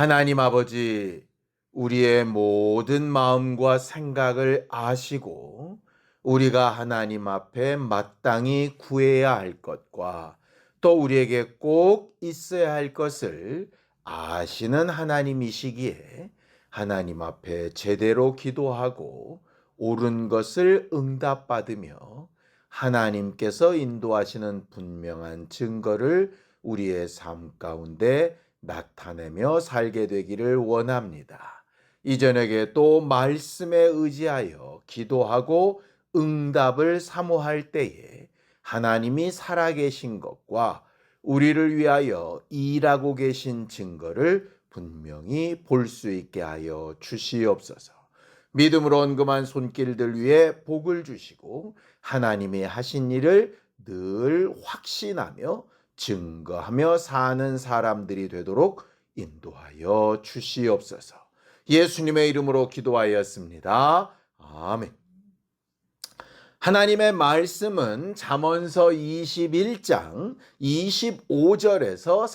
하나님 아버지, 우리의 모든 마음과 생각을 아시고 우리가 하나님 앞에 마땅히 구해야 할 것과 또 우리에게 꼭 있어야 할 것을 아시는 하나님이시기에 하나님 앞에 제대로 기도하고 옳은 것을 응답받으며 하나님께서 인도하시는 분명한 증거를 우리의 삶 가운데 나타내며 살게 되기를 원합니다. 이 저녁에 또 말씀에 의지하여 기도하고 응답을 사모할 때에 하나님이 살아계신 것과 우리를 위하여 일하고 계신 증거를 분명히 볼 수 있게 하여 주시옵소서. 믿음으로 언금한 손길들 위에 복을 주시고 하나님이 하신 일을 늘 확신하며 증거하며 사는 사람들이 되도록 인도하여 주시옵소서. 예수님의 이름으로 기도하였습니다. 아멘. 하나님의 말씀은 잠언서 21장 25절에서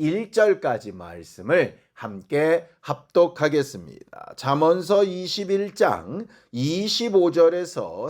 31절까지 말씀을 함께 합독하겠습니다. 잠언서 21장 25절에서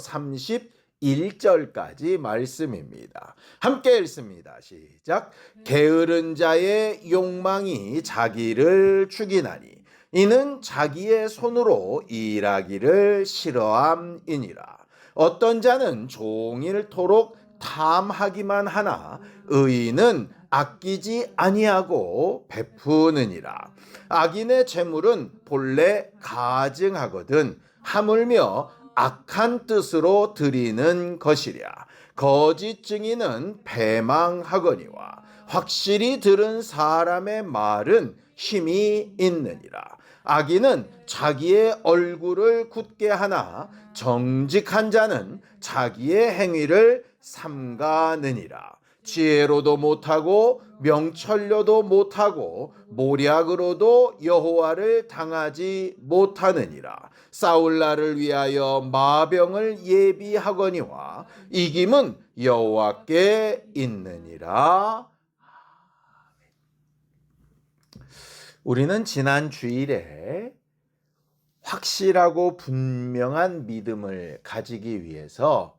31절까지 말씀입니다. 함께 읽습니다. 시작. 게으른 자의 욕망이 자기를 죽이나니 이는 자기의 손으로 일하기를 싫어함이니라. 어떤 자는 종일토록 탐하기만 하나 의인은 아끼지 아니하고 베푸느니라. 악인의 재물은 본래 가증하거든 하물며 악한 뜻으로 드리는 것이랴. 거짓 증인은 배망하거니와 확실히 들은 사람의 말은 힘이 있느니라. 악인은 자기의 얼굴을 굳게 하나 정직한 자는 자기의 행위를 삼가느니라. 지혜로도 못하고 명철로도 못하고 모략으로도 여호와를 당하지 못하느니라. 싸울 날을 위하여 마병을 예비하거니와 이김은 여호와께 있느니라. 우리는 지난 주일에 확실하고 분명한 믿음을 가지기 위해서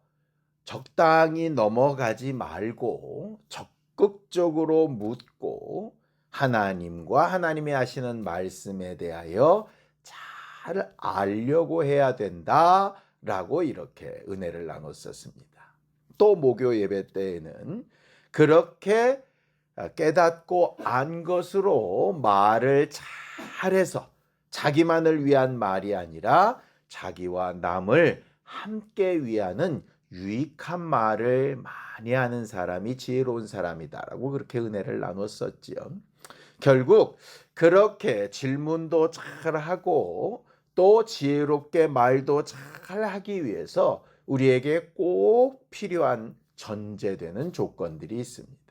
적당히 넘어가지 말고 적극적으로 묻고 하나님과 하나님이 하시는 말씀에 대하여 잘 알려고 해야 된다 라고 이렇게 은혜를 나눴었습니다. 또 목요 예배 때에는 그렇게 깨닫고 안 것으로 말을 잘해서 자기만을 위한 말이 아니라 자기와 남을 함께 위하는 유익한 말을 많이 하는 사람이 지혜로운 사람이다라고 그렇게 은혜를 나눴었지요. 결국 그렇게 질문도 잘 하고 또 지혜롭게 말도 잘 하기 위해서 우리에게 꼭 필요한 전제되는 조건들이 있습니다.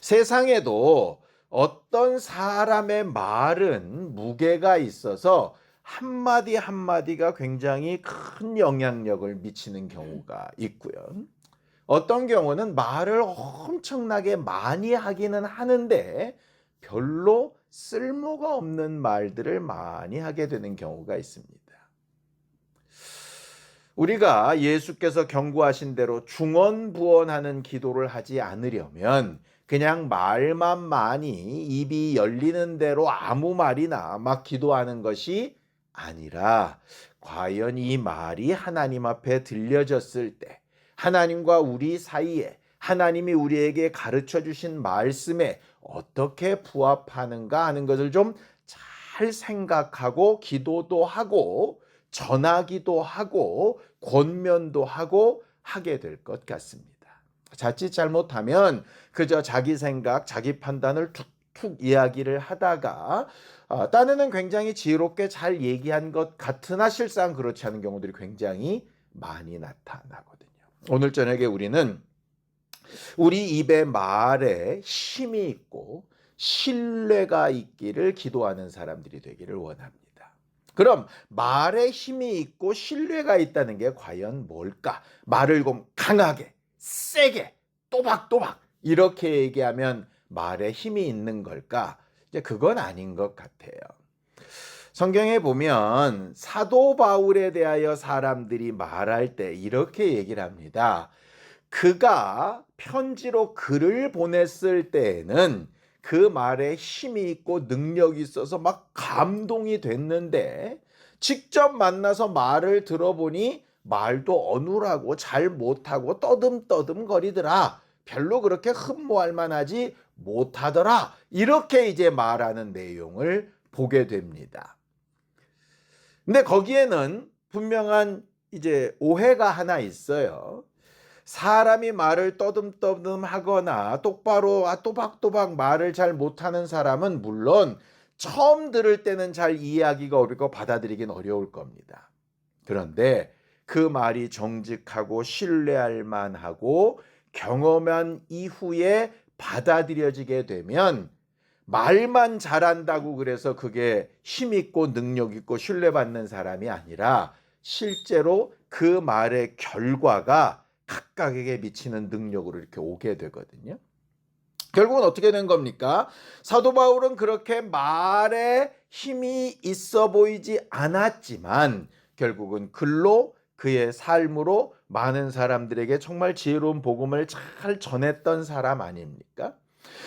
세상에도 어떤 사람의 말은 무게가 있어서 한마디 한마디가 굉장히 큰 영향력을 미치는 경우가 있고요. 어떤 경우는 말을 엄청나게 많이 하기는 하는데 별로 쓸모가 없는 말들을 많이 하게 되는 경우가 있습니다. 우리가 예수께서 경고하신 대로 중언부언하는 기도를 하지 않으려면 그냥 말만 많이 입이 열리는 대로 아무 말이나 막 기도하는 것이 아니라 과연 이 말이 하나님 앞에 들려졌을 때 하나님과 우리 사이에 하나님이 우리에게 가르쳐 주신 말씀에 어떻게 부합하는가 하는 것을 좀 잘 생각하고 기도도 하고 전하기도 하고 권면도 하고 하게 될 것 같습니다. 자칫 잘못하면 그저 자기 생각, 자기 판단을 툭툭 이야기를 하다가 어, 딴에는 굉장히 지혜롭게 잘 얘기한 것 같으나 실상 그렇지 않은 경우들이 굉장히 많이 나타나거든요. 오늘 저녁에 우리는 우리 입의 말에 힘이 있고 신뢰가 있기를 기도하는 사람들이 되기를 원합니다. 그럼 말에 힘이 있고 신뢰가 있다는 게 과연 뭘까? 말을 좀 강하게, 세게, 또박또박 이렇게 얘기하면 말에 힘이 있는 걸까? 이제 그건 아닌 것 같아요. 성경에 보면 사도 바울에 대하여 사람들이 말할 때 이렇게 얘기를 합니다. 그가 편지로 글을 보냈을 때에는 그 말에 힘이 있고 능력이 있어서 막 감동이 됐는데 직접 만나서 말을 들어보니 말도 어눌하고 잘 못하고 떠듬떠듬 거리더라. 별로 그렇게 흠모할 만하지 못하더라. 이렇게 이제 말하는 내용을 보게 됩니다. 근데 거기에는 분명한 이제 오해가 하나 있어요. 사람이 말을 떠듬떠듬 하거나 똑바로 아, 또박또박 말을 잘 못하는 사람은 물론 처음 들을 때는 잘 이해하기가 어렵고 받아들이긴 어려울 겁니다. 그런데 그 말이 정직하고 신뢰할 만하고 경험한 이후에 받아들여지게 되면 말만 잘한다고 그래서 그게 힘있고 능력있고 신뢰받는 사람이 아니라 실제로 그 말의 결과가 각각에게 미치는 능력으로 이렇게 오게 되거든요. 결국은 어떻게 된 겁니까? 사도 바울은 그렇게 말에 힘이 있어 보이지 않았지만 결국은 글로 그의 삶으로 많은 사람들에게 정말 지혜로운 복음을 잘 전했던 사람 아닙니까?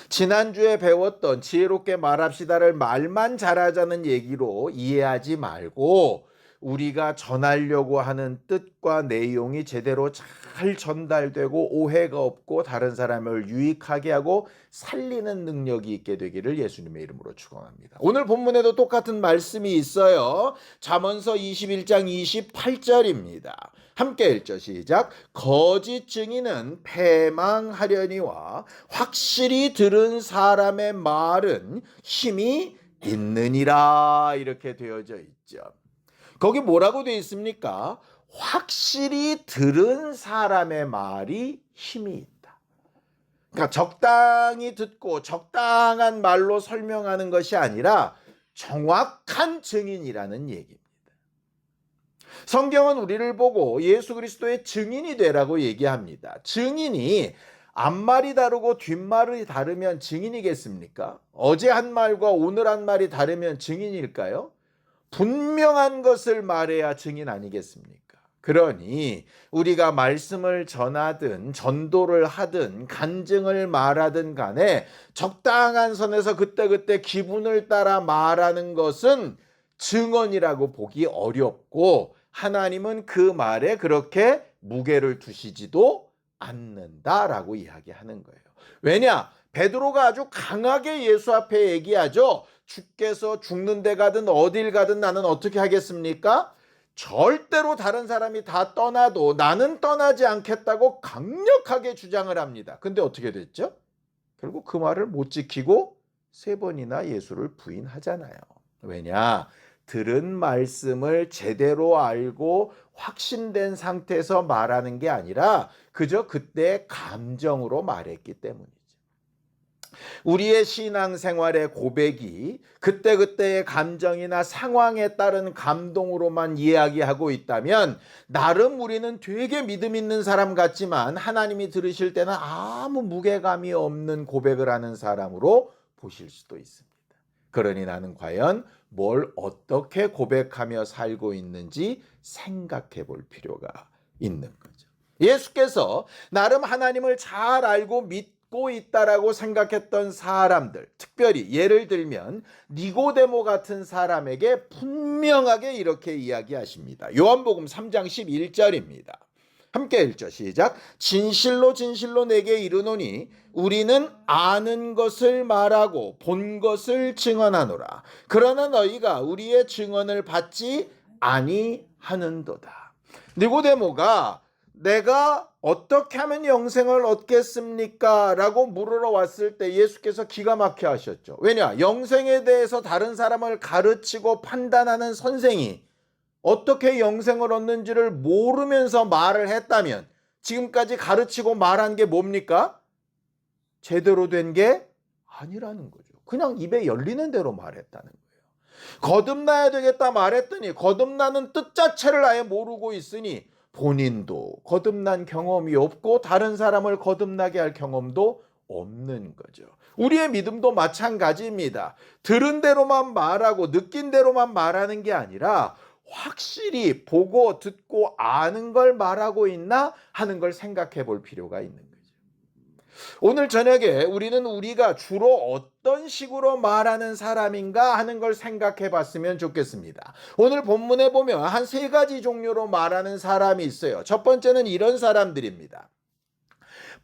지난주에 배웠던 지혜롭게 말합시다를 말만 잘하자는 얘기로 이해하지 말고 우리가 전하려고 하는 뜻과 내용이 제대로 잘 전달되고 오해가 없고 다른 사람을 유익하게 하고 살리는 능력이 있게 되기를 예수님의 이름으로 축원합니다. 오늘 본문에도 똑같은 말씀이 있어요. 잠언서 21장 28절입니다. 함께 읽죠. 시작. 거짓 증인은 패망하려니와 확실히 들은 사람의 말은 힘이 있느니라 이렇게 되어져 있죠. 거기 뭐라고 되어 있습니까? 확실히 들은 사람의 말이 힘이 있다. 그러니까 적당히 듣고 적당한 말로 설명하는 것이 아니라 정확한 증인이라는 얘기입니다. 성경은 우리를 보고 예수 그리스도의 증인이 되라고 얘기합니다. 증인이 앞말이 다르고 뒷말이 다르면 증인이겠습니까? 어제 한 말과 오늘 한 말이 다르면 증인일까요? 분명한 것을 말해야 증인 아니겠습니까? 그러니 우리가 말씀을 전하든 전도를 하든 간증을 말하든 간에 적당한 선에서 그때그때 기분을 따라 말하는 것은 증언이라고 보기 어렵고 하나님은 그 말에 그렇게 무게를 두시지도 않는다라고 이야기하는 거예요. 왜냐? 베드로가 아주 강하게 예수 앞에 얘기하죠. 주께서 죽는 데 가든 어딜 가든 나는 어떻게 하겠습니까? 절대로 다른 사람이 다 떠나도 나는 떠나지 않겠다고 강력하게 주장을 합니다. 근데 어떻게 됐죠? 결국 그 말을 못 지키고 세 번이나 예수를 부인하잖아요. 왜냐? 들은 말씀을 제대로 알고 확신된 상태에서 말하는 게 아니라 그저 그때 감정으로 말했기 때문이죠. 우리의 신앙생활의 고백이 그때그때의 감정이나 상황에 따른 감동으로만 이야기하고 있다면 나름 우리는 되게 믿음 있는 사람 같지만 하나님이 들으실 때는 아무 무게감이 없는 고백을 하는 사람으로 보실 수도 있습니다. 그러니 나는 과연 뭘 어떻게 고백하며 살고 있는지 생각해 볼 필요가 있는 거죠. 예수께서 나름 하나님을 잘 알고 믿고 있다라고 생각했던 사람들, 특별히 예를 들면 니고데모 같은 사람에게 분명하게 이렇게 이야기하십니다. 요한복음 3장 11절입니다. 함께 읽죠. 시작. 진실로 진실로 내게 이르노니 우리는 아는 것을 말하고 본 것을 증언하노라. 그러나 너희가 우리의 증언을 받지 아니하는도다. 니고데모가 내가 어떻게 하면 영생을 얻겠습니까? 라고 물으러 왔을 때 예수께서 기가 막혀 하셨죠. 왜냐? 영생에 대해서 다른 사람을 가르치고 판단하는 선생이 어떻게 영생을 얻는지를 모르면서 말을 했다면 지금까지 가르치고 말한 게 뭡니까? 제대로 된 게 아니라는 거죠. 그냥 입에 열리는 대로 말했다는 거예요. 거듭나야 되겠다 말했더니 거듭나는 뜻 자체를 아예 모르고 있으니 본인도 거듭난 경험이 없고 다른 사람을 거듭나게 할 경험도 없는 거죠. 우리의 믿음도 마찬가지입니다. 들은 대로만 말하고 느낀 대로만 말하는 게 아니라 확실히 보고 듣고 아는 걸 말하고 있나 하는 걸 생각해 볼 필요가 있는 거죠. 오늘 저녁에 우리는 우리가 주로 어떤 식으로 말하는 사람인가 하는 걸 생각해 봤으면 좋겠습니다. 오늘 본문에 보면 한 세 가지 종류로 말하는 사람이 있어요. 첫 번째는 이런 사람들입니다.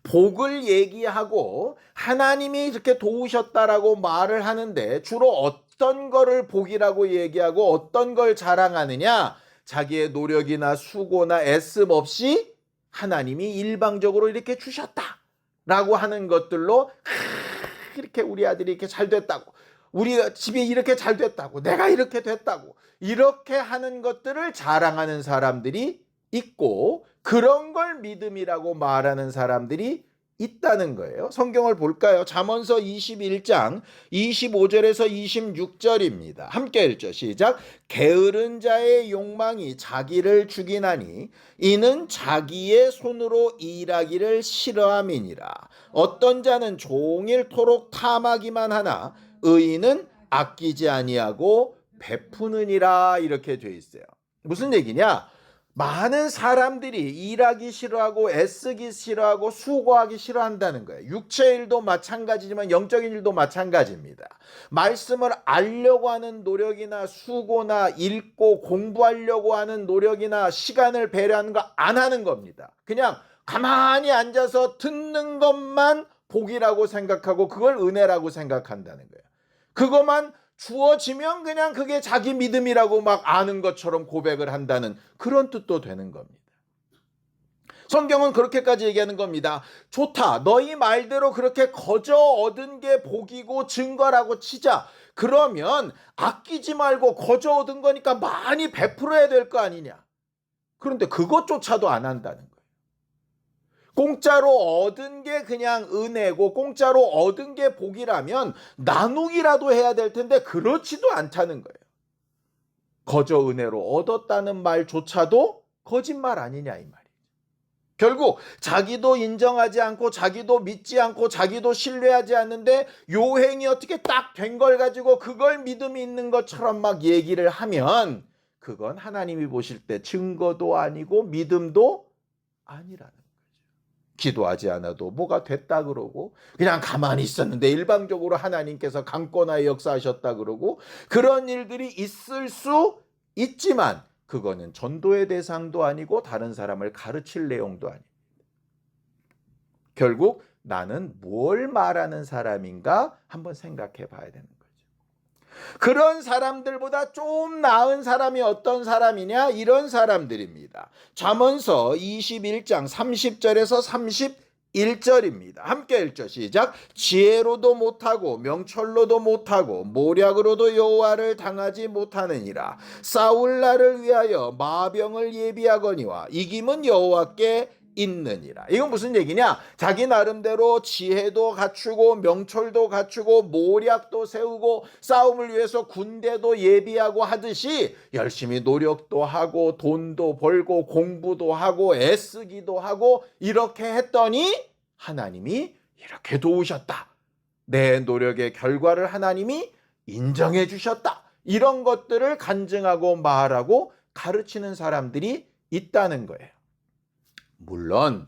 복을 얘기하고 하나님이 이렇게 도우셨다라고 말을 하는데 주로 어떤 거를 복이라고 얘기하고 어떤 걸 자랑하느냐? 자기의 노력이나 수고나 애씀 없이 하나님이 일방적으로 이렇게 주셨다 라고 하는 것들로 아, 이렇게 우리 아들이 이렇게 잘 됐다고 우리 집이 이렇게 잘 됐다고 내가 이렇게 됐다고 이렇게 하는 것들을 자랑하는 사람들이 있고 그런 걸 믿음이라고 말하는 사람들이 있다는 거예요. 성경을 볼까요? 잠언서 21장 25절에서 26절입니다. 함께 읽죠. 시작. 게으른 자의 욕망이 자기를 죽이나니 이는 자기의 손으로 일하기를 싫어함이니라. 어떤 자는 종일토록 탐하기만 하나 의인은 아끼지 아니하고 베푸느니라 이렇게 돼 있어요. 무슨 얘기냐? 많은 사람들이 일하기 싫어하고 애쓰기 싫어하고 수고하기 싫어한다는 거예요. 육체 일도 마찬가지지만 영적인 일도 마찬가지입니다. 말씀을 알려고 하는 노력이나 수고나 읽고 공부하려고 하는 노력이나 시간을 배려하는 거 안 하는 겁니다. 그냥 가만히 앉아서 듣는 것만 복이라고 생각하고 그걸 은혜라고 생각한다는 거예요. 그것만 주어지면 그냥 그게 자기 믿음이라고 막 아는 것처럼 고백을 한다는 그런 뜻도 되는 겁니다. 성경은 그렇게까지 얘기하는 겁니다. 좋다. 너희 말대로 그렇게 거저 얻은 게 복이고 증거라고 치자. 그러면 아끼지 말고 거저 얻은 거니까 많이 베풀어야 될 거 아니냐. 그런데 그것조차도 안 한다는. 공짜로 얻은 게 그냥 은혜고 공짜로 얻은 게 복이라면 나누기라도 해야 될 텐데 그렇지도 않다는 거예요. 거저 은혜로 얻었다는 말조차도 거짓말 아니냐 이 말이에요. 결국 자기도 인정하지 않고 자기도 믿지 않고 자기도 신뢰하지 않는데 요행이 어떻게 딱 된 걸 가지고 그걸 믿음이 있는 것처럼 막 얘기를 하면 그건 하나님이 보실 때 증거도 아니고 믿음도 아니라는. 기도하지 않아도 뭐가 됐다 그러고 그냥 가만히 있었는데 일방적으로 하나님께서 강권하에 역사하셨다 그러고 그런 일들이 있을 수 있지만 그거는 전도의 대상도 아니고 다른 사람을 가르칠 내용도 아닙니다. 결국 나는 뭘 말하는 사람인가 한번 생각해 봐야 거죠. 그런 사람들보다 좀 나은 사람이 어떤 사람이냐? 이런 사람들입니다. 잠언서 21장 30절에서 31절입니다. 함께 읽죠. 시작. 지혜로도 못하고 명철로도 못하고 모략으로도 여호와를 당하지 못하느니라. 싸울 날을 위하여 마병을 예비하거니와 이김은 여호와께 있느니라. 이건 무슨 얘기냐? 자기 나름대로 지혜도 갖추고 명철도 갖추고 모략도 세우고 싸움을 위해서 군대도 예비하고 하듯이 열심히 노력도 하고 돈도 벌고 공부도 하고 애쓰기도 하고 이렇게 했더니 하나님이 이렇게 도우셨다. 내 노력의 결과를 하나님이 인정해 주셨다. 이런 것들을 간증하고 말하고 가르치는 사람들이 있다는 거예요. 물론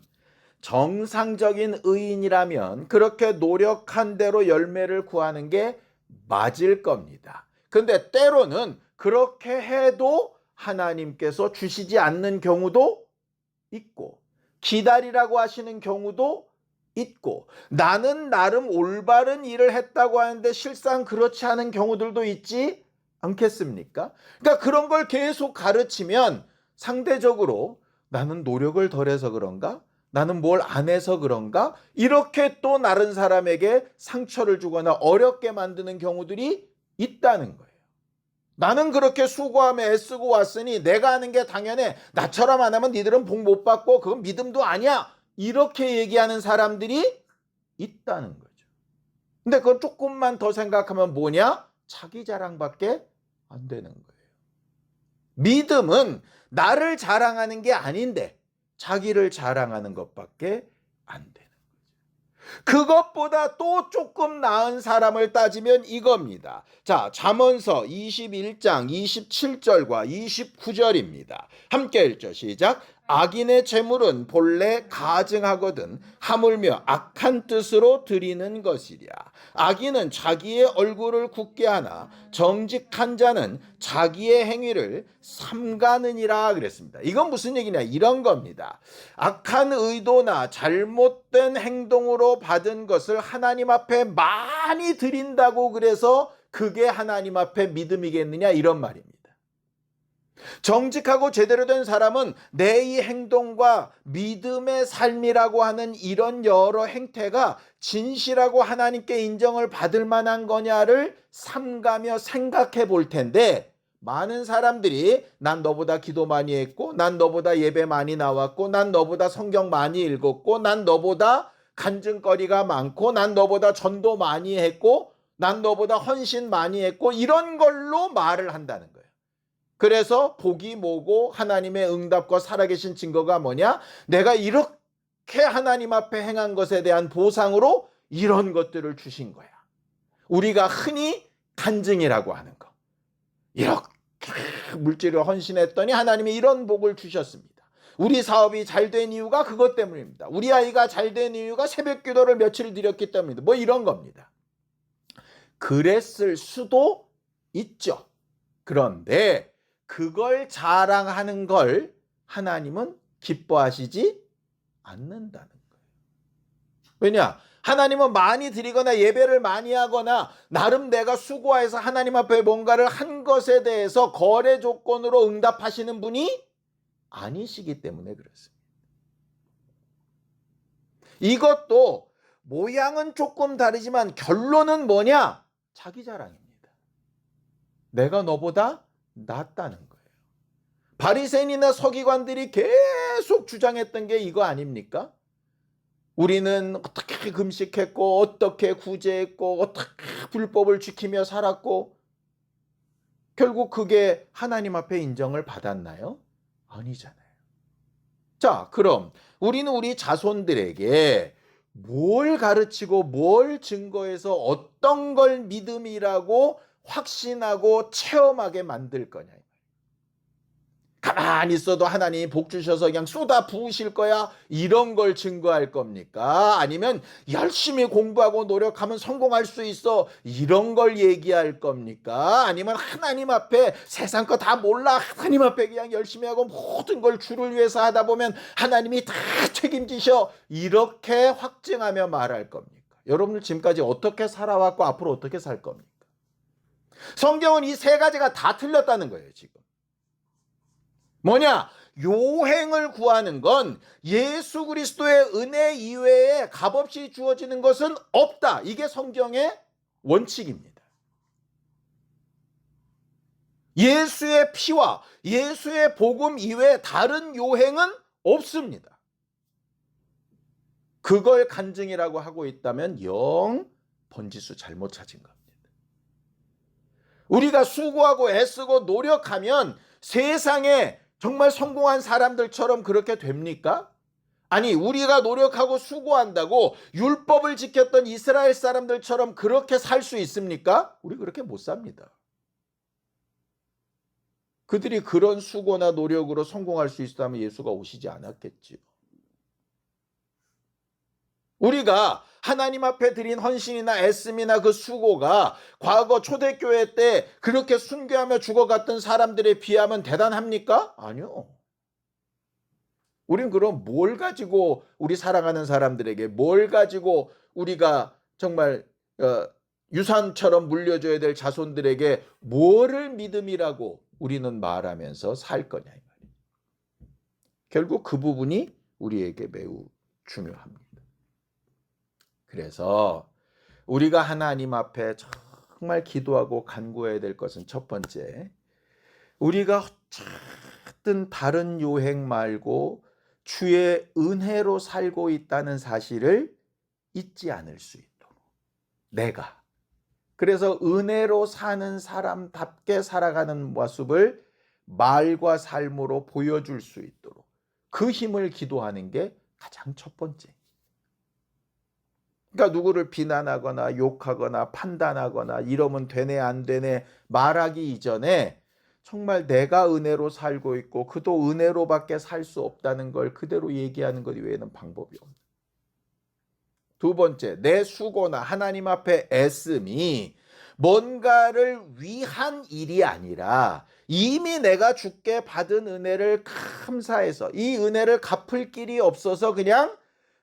정상적인 의인이라면 그렇게 노력한 대로 열매를 구하는 게 맞을 겁니다. 근데 때로는 그렇게 해도 하나님께서 주시지 않는 경우도 있고 기다리라고 하시는 경우도 있고 나는 나름 올바른 일을 했다고 하는데 실상 그렇지 않은 경우들도 있지 않겠습니까? 그러니까 그런 걸 계속 가르치면 상대적으로 나는 노력을 덜해서 그런가? 나는 뭘 안 해서 그런가? 이렇게 또 다른 사람에게 상처를 주거나 어렵게 만드는 경우들이 있다는 거예요. 나는 그렇게 수고하며 애쓰고 왔으니 내가 하는 게 당연해. 나처럼 안 하면 니들은 복 못 받고 그건 믿음도 아니야. 이렇게 얘기하는 사람들이 있다는 거죠. 근데 그건 조금만 더 생각하면 뭐냐? 자기 자랑밖에 안 되는 거예요. 믿음은 나를 자랑하는 게 아닌데 자기를 자랑하는 것밖에 안 되는 거죠. 그것보다 또 조금 나은 사람을 따지면 이겁니다. 자, 잠언서 21장 27절과 29절입니다. 함께 읽죠. 시작. 악인의 재물은 본래 가증하거든 하물며 악한 뜻으로 드리는 것이랴. 악인은 자기의 얼굴을 굳게 하나 정직한 자는 자기의 행위를 삼가느니라 그랬습니다. 이건 무슨 얘기냐? 이런 겁니다. 악한 의도나 잘못된 행동으로 받은 것을 하나님 앞에 많이 드린다고 그래서 그게 하나님 앞에 믿음이겠느냐 이런 말입니다. 정직하고 제대로 된 사람은 내 이 행동과 믿음의 삶이라고 하는 이런 여러 행태가 진실하고 하나님께 인정을 받을 만한 거냐를 삼가며 생각해 볼 텐데 많은 사람들이 난 너보다 기도 많이 했고 난 너보다 예배 많이 나왔고 난 너보다 성경 많이 읽었고 난 너보다 간증거리가 많고 난 너보다 전도 많이 했고 난 너보다 헌신 많이 했고 이런 걸로 말을 한다는 거예요. 그래서 복이 뭐고 하나님의 응답과 살아계신 증거가 뭐냐? 내가 이렇게 하나님 앞에 행한 것에 대한 보상으로 이런 것들을 주신 거야. 우리가 흔히 간증이라고 하는 거. 이렇게 물질을 헌신했더니 하나님이 이런 복을 주셨습니다. 우리 사업이 잘 된 이유가 그것 때문입니다. 우리 아이가 잘 된 이유가 새벽 기도를 며칠 드렸기 때문입니다. 뭐 이런 겁니다. 그랬을 수도 있죠. 그런데 그걸 자랑하는 걸 하나님은 기뻐하시지 않는다는 거예요. 왜냐? 하나님은 많이 드리거나 예배를 많이 하거나 나름 내가 수고해서 하나님 앞에 뭔가를 한 것에 대해서 거래 조건으로 응답하시는 분이 아니시기 때문에 그렇습니다. 이것도 모양은 조금 다르지만 결론은 뭐냐? 자기 자랑입니다. 내가 너보다 낫다는 거예요. 바리새인이나 서기관들이 계속 주장했던 게 이거 아닙니까? 우리는 어떻게 금식했고 어떻게 구제했고 어떻게 불법을 지키며 살았고 결국 그게 하나님 앞에 인정을 받았나요? 아니잖아요. 자, 그럼 우리는 우리 자손들에게 뭘 가르치고 뭘 증거해서 어떤 걸 믿음이라고 확신하고 체험하게 만들 거냐. 가만히 있어도 하나님이 복 주셔서 그냥 쏟아 부으실 거야. 이런 걸 증거할 겁니까? 아니면 열심히 공부하고 노력하면 성공할 수 있어. 이런 걸 얘기할 겁니까? 아니면 하나님 앞에 세상 거 다 몰라. 하나님 앞에 그냥 열심히 하고 모든 걸 주를 위해서 하다 보면 하나님이 다 책임지셔. 이렇게 확증하며 말할 겁니까? 여러분들 지금까지 어떻게 살아왔고 앞으로 어떻게 살 겁니까? 성경은 이 세 가지가 다 틀렸다는 거예요, 지금. 뭐냐? 요행을 구하는 건 예수 그리스도의 은혜 이외에 값없이 주어지는 것은 없다. 이게 성경의 원칙입니다. 예수의 피와 예수의 복음 이외에 다른 요행은 없습니다. 그걸 간증이라고 하고 있다면 영 번지수 잘못 찾은 겁니다. 우리가 수고하고 애쓰고 노력하면 세상에 정말 성공한 사람들처럼 그렇게 됩니까? 아니, 우리가 노력하고 수고한다고 율법을 지켰던 이스라엘 사람들처럼 그렇게 살 수 있습니까? 우리 그렇게 못 삽니다. 그들이 그런 수고나 노력으로 성공할 수 있었다면 예수가 오시지 않았겠지요. 우리가 하나님 앞에 드린 헌신이나 애씀이나 그 수고가 과거 초대교회 때 그렇게 순교하며 죽어갔던 사람들에 비하면 대단합니까? 아니요. 우린 그럼 뭘 가지고 우리 사랑하는 사람들에게 뭘 가지고 우리가 정말 어, 유산처럼 물려줘야 될 자손들에게 뭐를 믿음이라고 우리는 말하면서 살 거냐. 결국 그 부분이 우리에게 매우 중요합니다. 그래서 우리가 하나님 앞에 정말 기도하고 간구해야 될 것은 첫 번째, 우리가 어쨌든 다른 요행 말고 주의 은혜로 살고 있다는 사실을 잊지 않을 수 있도록 내가 그래서 은혜로 사는 사람답게 살아가는 모습을 말과 삶으로 보여줄 수 있도록 그 힘을 기도하는 게 가장 첫 번째. 그러니까 누구를 비난하거나 욕하거나 판단하거나 이러면 되네 안 되네 말하기 이전에 정말 내가 은혜로 살고 있고 그도 은혜로밖에 살 수 없다는 걸 그대로 얘기하는 것 외에는 방법이 없는. 두 번째, 내 수고나 하나님 앞에 애씀이 뭔가를 위한 일이 아니라 이미 내가 주께 받은 은혜를 감사해서 이 은혜를 갚을 길이 없어서 그냥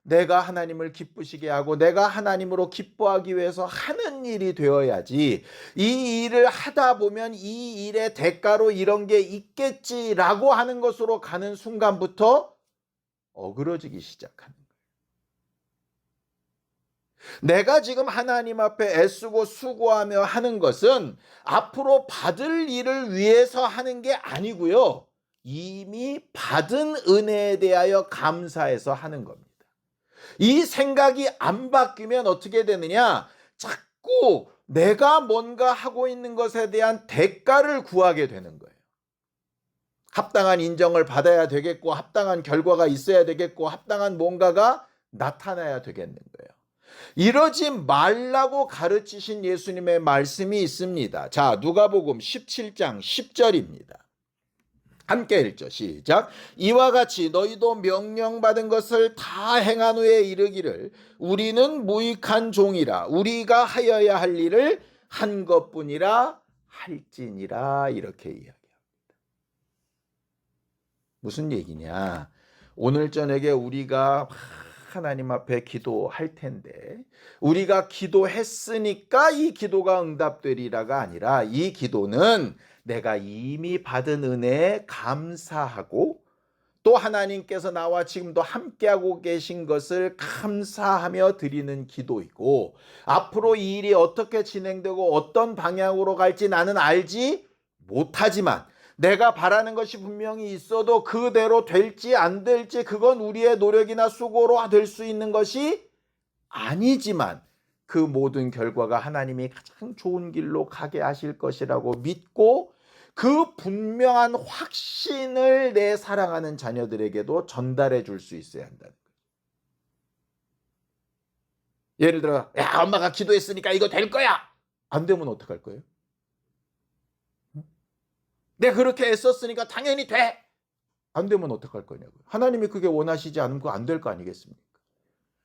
내가 하나님을 기쁘시게 하고 내가 하나님으로 기뻐하기 위해서 하는 일이 되어야지 이 일을 하다 보면 이 일의 대가로 이런 게 있겠지라고 하는 것으로 가는 순간부터 어그러지기 시작하는 거예요. 내가 지금 하나님 앞에 애쓰고 수고하며 하는 것은 앞으로 받을 일을 위해서 하는 게 아니고요. 이미 받은 은혜에 대하여 감사해서 하는 겁니다. 이 생각이 안 바뀌면 어떻게 되느냐? 자꾸 내가 뭔가 하고 있는 것에 대한 대가를 구하게 되는 거예요. 합당한 인정을 받아야 되겠고, 합당한 결과가 있어야 되겠고, 합당한 뭔가가 나타나야 되겠는 거예요. 이러지 말라고 가르치신 예수님의 말씀이 있습니다. 자, 누가복음 17장 10절입니다. 함께 읽죠. 시작. 이와 같이 너희도 명령받은 것을 다 행한 후에 이르기를 우리는 무익한 종이라 우리가 하여야 할 일을 한 것뿐이라 할지니라 이렇게 이야기합니다. 무슨 얘기냐? 오늘 저녁에 우리가 하나님 앞에 기도할 텐데 우리가 기도했으니까 이 기도가 응답되리라가 아니라 이 기도는 내가 이미 받은 은혜에 감사하고 또 하나님께서 나와 지금도 함께하고 계신 것을 감사하며 드리는 기도이고 앞으로 이 일이 어떻게 진행되고 어떤 방향으로 갈지 나는 알지 못하지만 내가 바라는 것이 분명히 있어도 그대로 될지 안 될지 그건 우리의 노력이나 수고로 될 수 있는 것이 아니지만 그 모든 결과가 하나님이 가장 좋은 길로 가게 하실 것이라고 믿고 그 분명한 확신을 내 사랑하는 자녀들에게도 전달해 줄 수 있어야 한다는 거예요. 예를 들어, 야, 엄마가 기도했으니까 이거 될 거야! 안 되면 어떡할 거예요? 내가 그렇게 애썼으니까 당연히 돼! 안 되면 어떡할 거냐고요. 하나님이 그게 원하시지 않으면 그거 안될 거 아니겠습니까?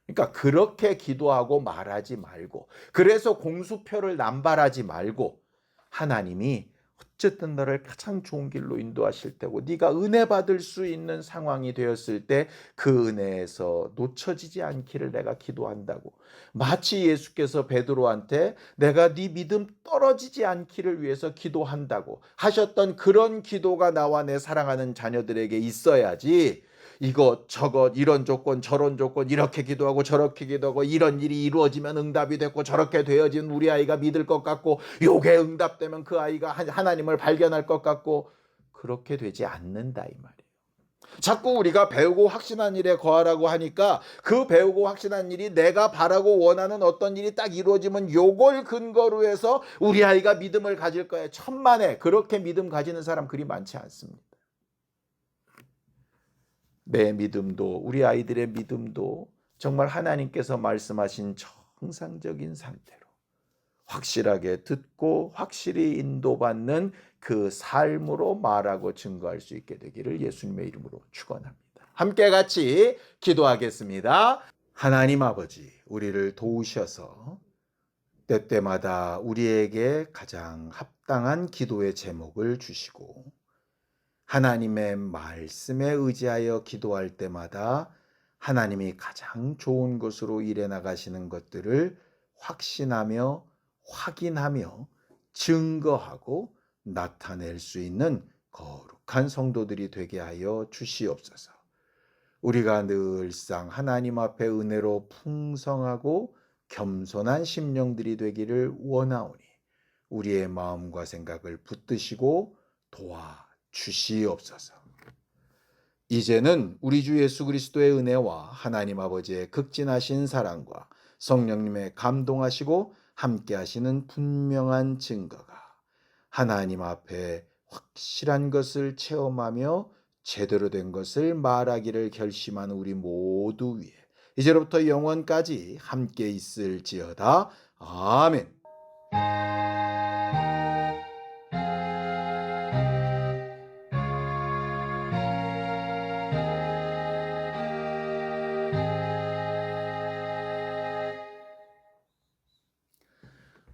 그러니까 그렇게 기도하고 말하지 말고 그래서 공수표를 남발하지 말고 하나님이 어쨌든 너를 가장 좋은 길로 인도하실 테고 네가 은혜 받을 수 있는 상황이 되었을 때 그 은혜에서 놓쳐지지 않기를 내가 기도한다고. 마치 예수께서 베드로한테 내가 네 믿음 떨어지지 않기를 위해서 기도한다고 하셨던 그런 기도가 나와 내 사랑하는 자녀들에게 있어야지 이것 저것 이런 조건 저런 조건 이렇게 기도하고 저렇게 기도하고 이런 일이 이루어지면 응답이 됐고 저렇게 되어진 우리 아이가 믿을 것 같고 요게 응답되면 그 아이가 하나님을 발견할 것 같고 그렇게 되지 않는다 이 말이에요. 자꾸 우리가 배우고 확신한 일에 거하라고 하니까 그 배우고 확신한 일이 내가 바라고 원하는 어떤 일이 딱 이루어지면 요걸 근거로 해서 우리 아이가 믿음을 가질 거야. 천만에 그렇게 믿음 가지는 사람 그리 많지 않습니다. 내 믿음도 우리 아이들의 믿음도 정말 하나님께서 말씀하신 정상적인 상태로 확실하게 듣고 확실히 인도받는 그 삶으로 말하고 증거할 수 있게 되기를 예수님의 이름으로 축원합니다. 함께 같이 기도하겠습니다. 하나님 아버지, 우리를 도우셔서 때때마다 우리에게 가장 합당한 기도의 제목을 주시고 하나님의 말씀에 의지하여 기도할 때마다 하나님이 가장 좋은 것으로 일해 나가시는 것들을 확신하며 확인하며 증거하고 나타낼 수 있는 거룩한 성도들이 되게 하여 주시옵소서. 우리가 늘상 하나님 앞에 은혜로 풍성하고 겸손한 심령들이 되기를 원하오니 우리의 마음과 생각을 붙드시고 도와 주시옵소서. 이제는 우리 주 예수 그리스도의 은혜와 하나님 아버지의 극진하신 사랑과 성령님의 감동하시고 함께 하시는 분명한 증거가 하나님 앞에 확실한 것을 체험하며 제대로 된 것을 말하기를 결심한 우리 모두 위에 이제로부터 영원까지 함께 있을지어다. 아멘.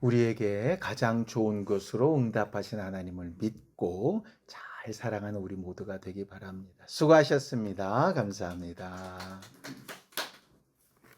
우리에게 가장 좋은 것으로 응답하신 하나님을 믿고 잘 살아가는 우리 모두가 되기 바랍니다. 수고하셨습니다. 감사합니다.